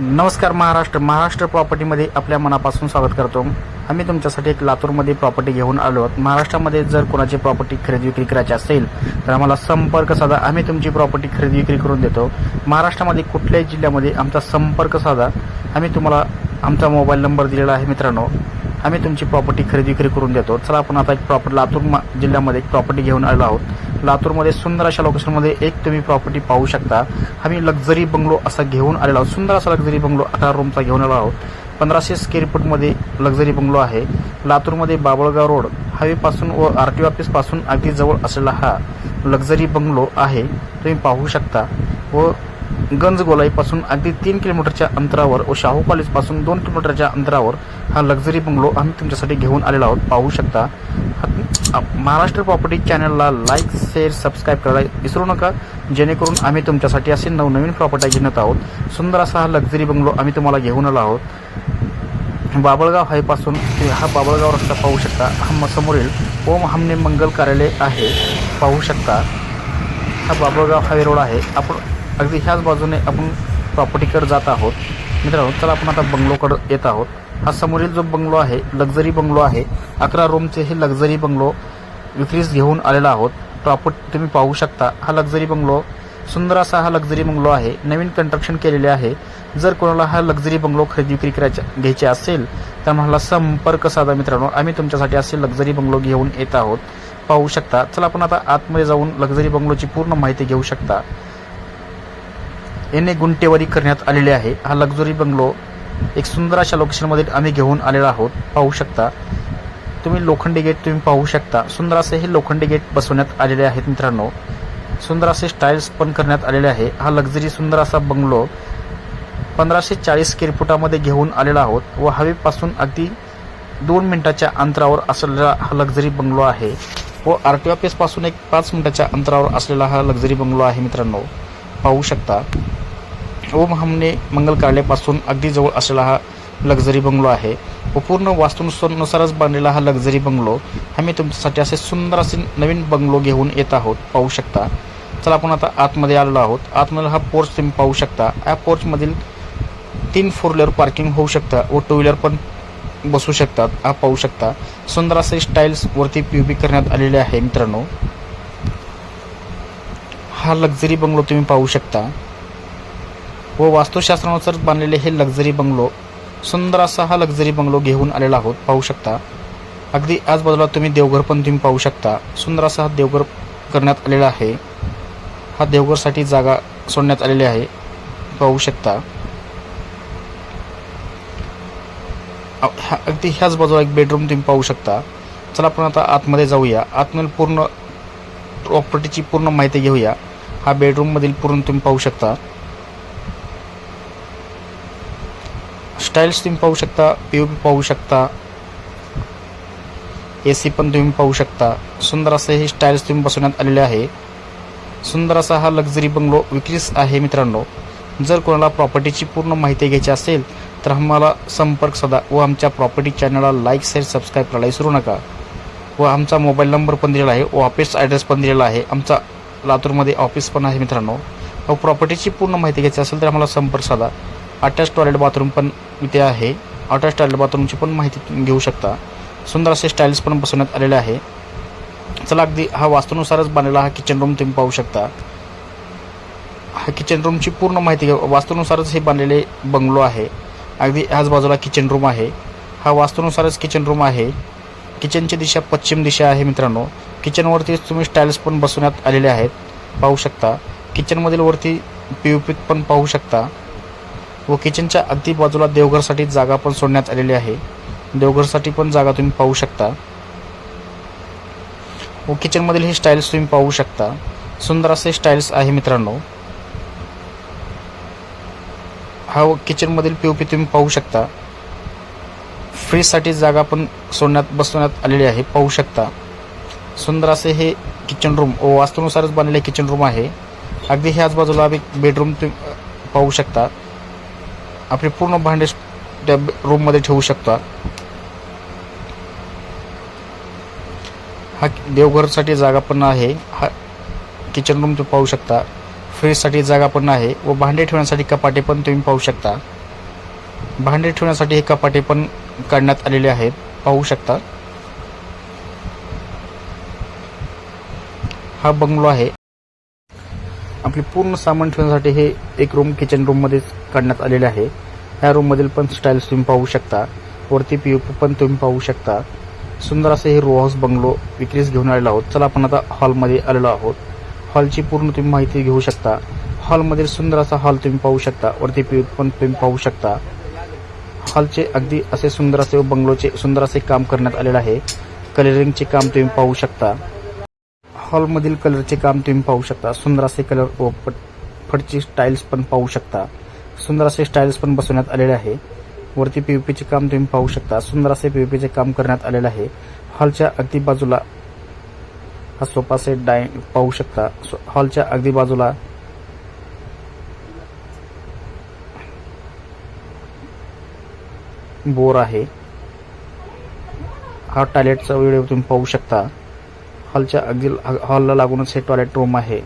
नमस्कार महाराष्ट्र. महाराष्ट्र प्रॉपर्टीमध्ये आपल्या मनापासून स्वागत करतो. आम्ही तुमच्यासाठी एक लातूरमध्ये प्रॉपर्टी घेऊन आलो आहोत. महाराष्ट्रामध्ये जर कोणाची प्रॉपर्टी खरेदी विक्री करायची असेल तर आम्हाला संपर्क साधा. आम्ही तुमची प्रॉपर्टी खरेदी विक्री करून देतो. महाराष्ट्रामध्ये कुठल्याही जिल्ह्यामध्ये आमचा संपर्क साधा. आम्ही तुम्हाला आमचा मोबाईल नंबर दिलेला आहे मित्रांनो. आम्ही तुमची प्रॉपर्टी खरेदी विक्री करून देतो. चला आपण आता एक प्रॉपर्टी लातूर जिल्ह्यामध्ये एक प्रॉपर्टी घेऊन आलो आहोत. लातूरमध्ये सुंदर अशा लोकेशनमध्ये एक तुम्ही प्रॉपर्टी पाहू शकता. आम्ही लक्झरी बंगलो असा घेऊन आलेलो आहोत. सुंदर असा लक्झरी बंगलो अकरा रूमचा घेऊन आलो आहोत. पंधराशे स्क्वेअर फूटमध्ये लक्झरी बंगलो आहे. लातूरमध्ये बाबळगाव रोड हायवेपासून व आर टी ऑफिसपासून अगदी जवळ असलेला हा लक्झरी बंगलो आहे. तुम्ही पाहू शकता. व गंजगोलाईपासून अगदी तीन किलोमीटरच्या अंतरावर व शाहू कॉलेजपासून दोन किलोमीटरच्या अंतरावर हा लक्झरी बंगलो आम्ही तुमच्यासाठी घेऊन आलेलो आहोत. पाहू शकता. महाराष्ट्र प्रॉपर्टी चॅनलला लाईक शेअर सबस्क्राईब करायला विसरू नका. जेणेकरून आम्ही तुमच्यासाठी असे नवनवीन प्रॉपर्टी घेण्यात आहोत. सुंदर असा हा लक्झरी बंगलो आम्ही तुम्हाला घेऊन आलो आहोत. बाबळगाव हायपासून ते हा बाबळगाव रस्ता पाहू शकता. हम समोरील ओम हमने मंगल कार्यालय आहे. पाहू शकता. हा बाबळगाव हाय रोड आहे. आपण अगदी ह्याच बाजूने आपण प्रॉपर्टीकडे जात आहोत. मित्रांनो चला आपण आता बंगलोकडं येत आहोत. हा समोरील जो बंगलो आहे लक्झरी बंगलो आहे अकरा रूमचे हे लक्झरी बंगलो विक्रीस घेऊन आलेला आहोत. प्रॉपर्टी तुम्ही पाहू शकता हा लक्झरी बंगलो सुंदर असा हा लक्झरी बंगलो आहे. नवीन कन्स्ट्रक्शन केलेले आहे. जर कोणाला हा लक्झरी बंगलो खरेदी विक्री करायचा घ्यायचे असेल तर मला संपर्क साधा मित्रांनो. आम्ही तुमच्यासाठी असे लक्झरी बंगलो घेऊन येत आहोत. पाहू शकता. चला आपण आता आतमध्ये जाऊन लक्झरी बंगलोची पूर्ण माहिती घेऊ शकता. याने गुंटेवारी करण्यात आलेली आहे. हा लक्झरी बंगलो एक सुंदर अशा लोकेशनमध्ये आम्ही घेऊन आलेलो आहोत. पाहू शकता. तुम्ही लोखंडी गेट तुम्ही पाहू शकता. सुंदर असे हे लोखंडी गेट बसवण्यात आलेले आहेत मित्रांनो. सुंदर असे स्टाईल्स पण करण्यात आलेले आहे. हा लक्झरी सुंदर असा बंगलो पंधराशे चाळीस स्क्वेअर फुटामध्ये घेऊन आलेला आहोत व हवेपासून अगदी दोन मिनिटाच्या अंतरावर असलेला हा लक्झरी बंगलो आहे. व आर टी ऑफिसपासून एक पाच मिनिटाच्या अंतरावर असलेला हा लक्झरी बंगलो आहे मित्रांनो. पाहू शकता. ओम हमने मंगल कार्यालयापासून अगदी जवळ असलेला हा लक्झरी बंगलो आहे. व पूर्ण वास्तूनुसारच बांधलेला हा लक्झरी बंगलो आम्ही तुमच्यासाठी असे सुंदर असे नवीन बंगलो घेऊन येत आहोत पाहू शकता. चला आपण आता आतमध्ये आलेलो आहोत. आतमध्ये हा पोर्च तुम्ही पाहू शकता. या पोर्चमधील तीन फोर व्हीलर पार्किंग होऊ शकता व टू व्हीलर पण बसू शकतात. हा पाहू शकता. सुंदर असे स्टाईल्स वरती पी करण्यात आलेले आहे मित्रांनो. हा लक्झरी बंगलो तुम्ही पाहू शकता. व वास्तुशास्त्रानुसार बांधलेले हे लक्झरी बंगलो सुंदर असा हा लक्झरी बंगलो घेऊन आलेला आहोत पाहू शकता. अगदी आजबाजूला तुम्ही देवघर पण तुम्ही पाहू शकता. सुंदर असा हा देवघर करण्यात आलेला आहे. हा देवघरसाठी जागा सोडण्यात आलेली आहे. पाहू शकता. ह्या- अगदी ह्याच बाजूला एक बेडरूम तुम्ही पाहू शकता. चला आपण आता आतमध्ये जाऊया. आतमध्ये पूर्ण प्रॉपर्टीची पूर्ण माहिती घेऊया. हा बेडरूममधील पूर्ण तुम्ही पाहू शकता. स्टाईल्स तुम्ही पाहू शकता पी पाहू शकता. ए सी पण तुम्ही पाहू शकता. सुंदर असे हे स्टाईल्स तुम्ही बसवण्यात आलेले आहे. सुंदर असा हा लक्झरी बंगलो विक्रीस आहे मित्रांनो. जर कोणाला प्रॉपर्टीची पूर्ण माहिती घ्यायची असेल तर आम्हाला संपर्क साधा व आमच्या प्रॉपर्टी चॅनलला लाईक शेअर सबस्क्राईब करायला विसरू नका. व आमचा मोबाईल नंबर पण दिलेला आहे व ऑफिस ॲड्रेस पण दिलेला आहे. आमचा लातूरमध्ये ऑफिस पण आहे मित्रांनो. व प्रॉपर्टीची पूर्ण माहिती घ्यायची असेल तर आम्हाला संपर्क साधा. अटॅच टॉयलेट बाथरूम पण इथे आहे. अटॅच टॉयलेट बाथरूमची पण माहिती घेऊ शकता. सुंदर असे स्टाईल्स पण बसवण्यात आलेले आहे. चला अगदी हा वास्तूनुसारच बांधलेला हा किचन रूम तुम्ही पाहू शकता. हा किचन रूमची पूर्ण माहिती घ्या. वास्तूनुसारच हे बांधलेले बंगलो आहे. अगदी ह्याच बाजूला किचन रूम आहे. हा वास्तूनुसारच किचन रूम आहे. किचनची दिशा पश्चिम दिशा आहे मित्रांनो. किचनवरतीच तुम्ही स्टाईल्स पण बसवण्यात आलेले आहेत. पाहू शकता. किचनमधील वरती पी यू पी पण पाहू शकता. व किचनच्या अगदी बाजूला देवघरसाठी जागा पण सोडण्यात आलेली आहे. देवघरसाठी पण जागा तुम्ही पाहू शकता. व किचनमधील हे स्टाईल्स तुम्ही पाहू शकता. सुंदर असे स्टाईल्स आहे मित्रांनो. हा किचनमधील पी ओ पी तुम्ही पाहू शकता. फ्रीजसाठी जागा पण सोडण्यात बसवण्यात आलेली आहे. पाहू शकता. सुंदर असे हे किचन रूम व वास्तूनुसारच बनलेले किचन रूम आहे. अगदी ह्याच बाजूला एक बेडरूम तुम्ही पाहू शकता. आपले पूर्ण भांडे त्या रूममध्ये ठेवू शकता. हा देवघरसाठी जागा पण आहे. हा किचन रूम तुम्ही पाहू शकता. फ्रीजसाठी जागा पण आहे व भांडे ठेवण्यासाठी कपाटे पण तुम्ही पाहू शकता. भांडे ठेवण्यासाठी हे कपाटे पण काढण्यात आलेले आहेत. पाहू शकता. हा बंगलो आहे. आपले पूर्ण सामान ठेवण्यासाठी हे एक रूम किचन रूममध्ये काढण्यात आलेले आहे. ह्या रूम मधील पण स्टाईल्स तुम्ही पाहू शकता. वरती पीओपी पण तुम्ही पाहू शकता. सुंदर असे हे रो हाऊस बंगलो विक्रीस घेऊन आलेलो आहोत. चला आपण आता हॉलमध्ये आलेलो आहोत. हॉलची पूर्ण तुम्ही माहिती घेऊ शकता. हॉलमधील सुंदर असा हॉल तुम्ही पाहू शकता. वरती पी पण तुम्ही पाहू शकता. हॉलचे अगदी असे सुंदर असे बंगलोचे सुंदर असे काम करण्यात आलेले आहे. कलरिंगचे काम तुम्ही पाहू शकता. हॉलमधील कलरचे काम तुम्ही पाहू शकता. सुंदर असे कलर व पट फटची स्टाईल्स पण पाहू शकता. सुंदर असे स्टाईल्स पण बसवण्यात आलेले आहे. वरती पीओपीचे काम तुम्ही पाहू शकता. सुंदर असे पीओपीचे काम करण्यात आलेले आहे. हॉलच्या अगदी बाजूला हा सोफा सेट डाय पाहू शकता. हॉलच्या अगदी बाजूला बोर आहे. हा टॉयलेटचा व्हिडिओ तुम्ही पाहू शकता. हॉलच्या अगदी हॉलला लागूनच हे टॉयलेट रूम आहे.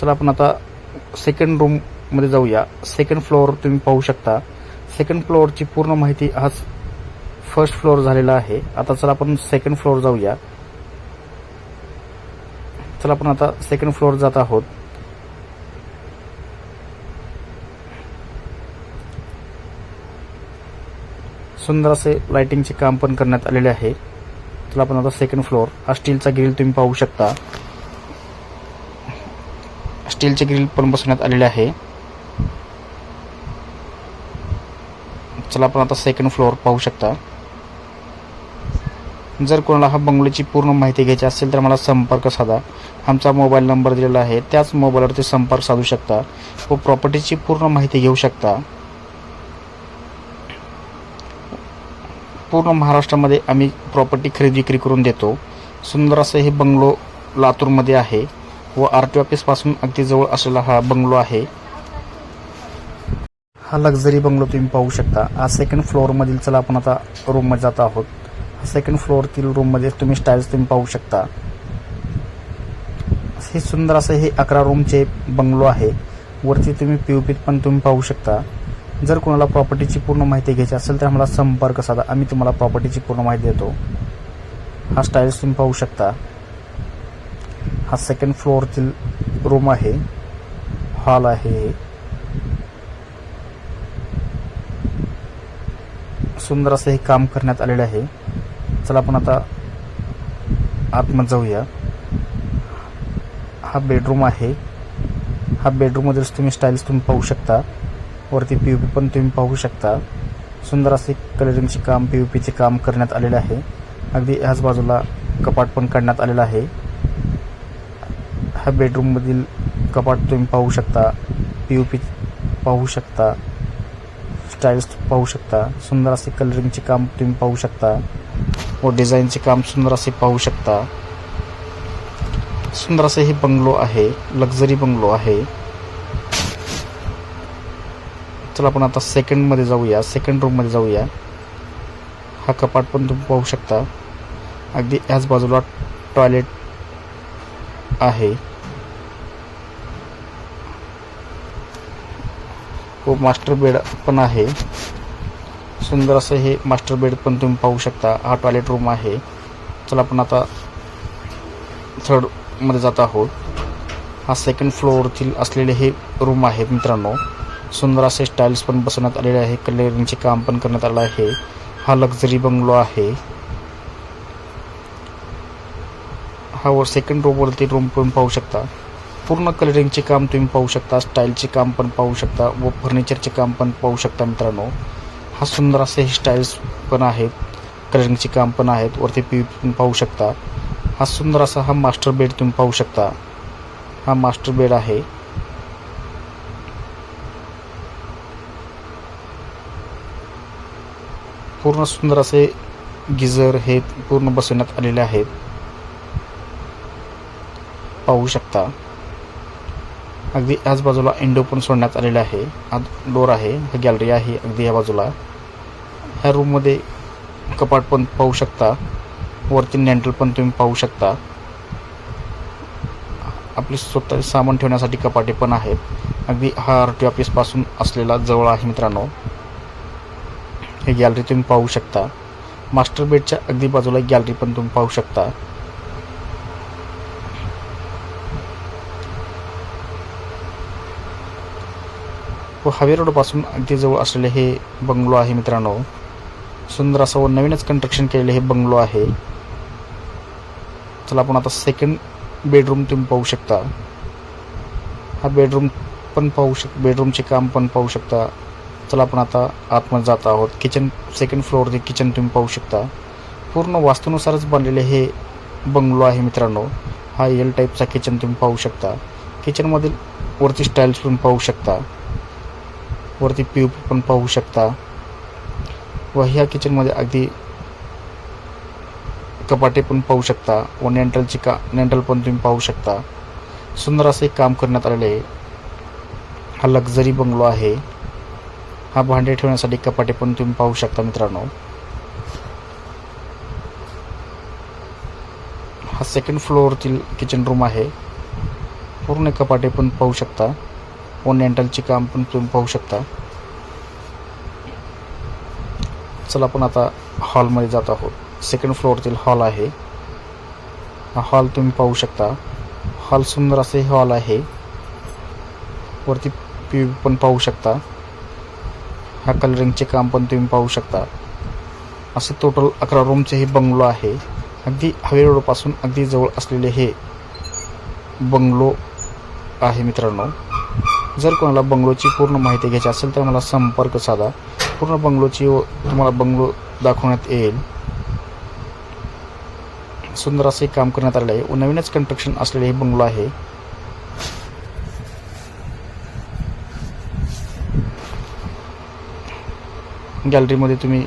चला आपण आता सेकंड रूममध्ये जाऊया. सेकंड फ्लोअर तुम्ही पाहू शकता. सेकंड फ्लोअरची पूर्ण माहिती आज फर्स्ट फ्लोअर झालेला आहे. आता चला आपण सेकंड फ्लोअर जाऊया. चला आपण आता सेकंड फ्लोअर जात आहोत. सुंदर असे लाइटिंगचे काम पण करण्यात आलेले आहे. चला आपण आता सेकंड फ्लोअर हा स्टीलचा ग्रिल तुम्ही पाहू शकता. स्टीलचे ग्रिल पण बसवण्यात आलेले आहे. चला आपण आता सेकंड फ्लोअर पाहू शकता. जर कोणाला हा बंगल्याची पूर्ण माहिती घ्यायची असेल तर मला संपर्क साधा. आमचा मोबाईल नंबर दिलेला आहे. त्याच मोबाईलवरती संपर्क साधू शकता. व प्रॉपर्टीची पूर्ण माहिती घेऊ शकता. पूर्ण महाराष्ट्रामध्ये आम्ही प्रॉपर्टी खरेदी विक्री करून देतो. सुंदर असं हे बंगलो लातूरमध्ये आहे व आर टी ऑफिसपासून अगदी जवळ असलेला हा बंगलो आहे. हा लक्झरी बंगलो तुम्ही पाहू शकता. हा सेकंड फ्लोअरमधील चला आपण आता रूममध्ये जात आहोत. हा सेकंड फ्लोअरतील रूममध्ये तुम्ही स्टाईल्स तुम्ही पाहू शकता. हे सुंदर असं हे अकरा रूमचे बंगलो आहे. वरती तुम्ही पी पण तुम्ही पाहू शकता. जर कोणाला प्रॉपर्टीची पूर्ण माहिती घ्यायची असेल तर आम्हाला संपर्क साधा. आम्ही तुम्हाला प्रॉपर्टीची पूर्ण माहिती देतो. हा स्टाईल्स तुम्ही पाहू शकता. हा सेकंड फ्लोअरतील रूम आहे. हॉल आहे. सुंदर असं हे काम करण्यात आलेलं आहे. चला आपण आता आतमध्ये जाऊया. हा बेडरूम आहे. हा बेडरूममध्येच तुम्ही स्टाईल्स तुम्ही पाहू शकता. वरती पी पी पण तुम्ही पाहू शकता. सुंदर असे कलरिंगचे काम पी पीचे काम करण्यात आलेले आहे. अगदी ह्याच बाजूला कपाट पण काढण्यात आलेलं आहे. ह्या बेडरूममधील कपाट तुम्ही पाहू शकता. पी पी पाहू शकता. स्टाईल्स पाहू शकता. सुंदर असे कलरिंगचे काम तुम्ही पाहू शकता. व डिझाईनचे काम सुंदर असे पाहू शकता. सुंदर असे हे बंगलो आहे. लक्झरी बंगलो आहे. चला आपण आता सेकंडमध्ये जाऊया. सेकंड रूममध्ये जाऊया. हा कपाट पण तुम्ही पाहू शकता. अगदी ह्याच बाजूला टॉयलेट आहे. व मास्टर बेड पण आहे. सुंदर असं हे मास्टर बेड पण तुम्ही पाहू शकता. हा टॉयलेट रूम आहे. चला आपण आता थर्डमध्ये जात आहोत. हा सेकंड फ्लोअरतील असलेले हे रूम आहे मित्रांनो. सुंदर असे स्टाईल्स पण बसवण्यात आलेले आहे. कलरिंगचे काम पण करण्यात आलं आहे. हा लक्झरी बंगलो आहे. हा वर सेकंड रोवरती रूम पण पाहू शकता. पूर्ण कलरिंगचे काम तुम्ही पाहू शकता. स्टाईलचे काम पण पाहू शकता. व फर्निचरचे काम पण पाहू शकता मित्रांनो. हा सुंदर असे हे स्टाईल्स पण आहेत. कलरिंगचे काम पण आहेत. वरती पी पण पाहू शकता. हा सुंदर असा हा मास्टर बेड तुम्ही पाहू शकता. हा मास्टर बेड आहे. पूर्ण सुंदर असे गिझर हे पूर्ण बसवण्यात आलेले आहेत. पाहू शकता. अगदी आज बाजूला इंडो पण सोडण्यात आलेला आहे. आत डोर आहे गॅलरी आहे अगदी या बाजूला. ह्या रूममध्ये कपाट पण पाहू शकता. वरती नॅन्टल पण तुम्ही पाहू शकता. आपली स्वतः सामान ठेवण्यासाठी कपाटे पण आहेत. अगदी हा आर टी ऑफिसपासून असलेला जवळ आहे मित्रांनो. हे गॅलरी तुम्ही पाहू शकता. मास्टर बेडच्या अगदी बाजूला गॅलरी पण तुम्ही पाहू शकता. व हवे रोडपासून अगदी जवळ असलेले हे बंगलो आहे मित्रांनो. सुंदर असं व नवीनच कंस्ट्रक्शन केलेले हे बंगलो आहे. चला आपण आता सेकंड बेडरूम तुम्ही पाहू शकता. हा बेडरूम पण पाहू शक बेडरूमचे काम पण पाहू शकता. चला आपण आता आतमध्ये जात आहोत. किचन सेकंड फ्लोअरचे किचन तुम्ही पाहू शकता. पूर्ण वास्तूनुसारच बनलेले हे बंगलो आहे मित्रांनो. हा एल टाईपचा किचन तुम्ही पाहू शकता. किचनमधील वरती स्टाईल्स पण पाहू शकता. वरती पी पण पाहू शकता. व ह्या किचनमध्ये अगदी कपाटे पण पाहू शकता व नेंटलची का नेंटल पण तुम्ही पाहू शकता. सुंदर असं एक काम करण्यात आलेले आहे हा लक्झरी बंगलो आहे. हा भांडे ठेवण्यासाठी कपाटे पण तुम्ही पाहू शकता मित्रांनो. हा सेकंड फ्लोअरतील किचन रूम आहे. पूर्ण कपाटे पण पाहू शकता. व काम पण तुम्ही पाहू शकता. चला आपण आता हॉलमध्ये जात आहोत. सेकंड फ्लोअरतील हॉल आहे. हा हॉल तुम्ही पाहू शकता. हॉल सुंदर असे हॉल आहे. वरती पी पण पाहू शकता. ह्या कलरिंगचे काम पण तुम्ही पाहू शकता. असे टोटल अकरा रूमचे हे बंगलो आहे. अगदी हवे रोडपासून अगदी जवळ असलेले हे बंगलो आहे मित्रांनो. जर कोणाला बंगलोची पूर्ण माहिती घ्यायची असेल तर मला संपर्क साधा. पूर्ण बंगलोची व तुम्हाला बंगलो दाखवण्यात येईल. सुंदर असे काम करण्यात आले आहे. व नवीनच कन्स्ट्रक्शन असलेले हे बंगलो आहे. गॅलरीमध्ये तुम्ही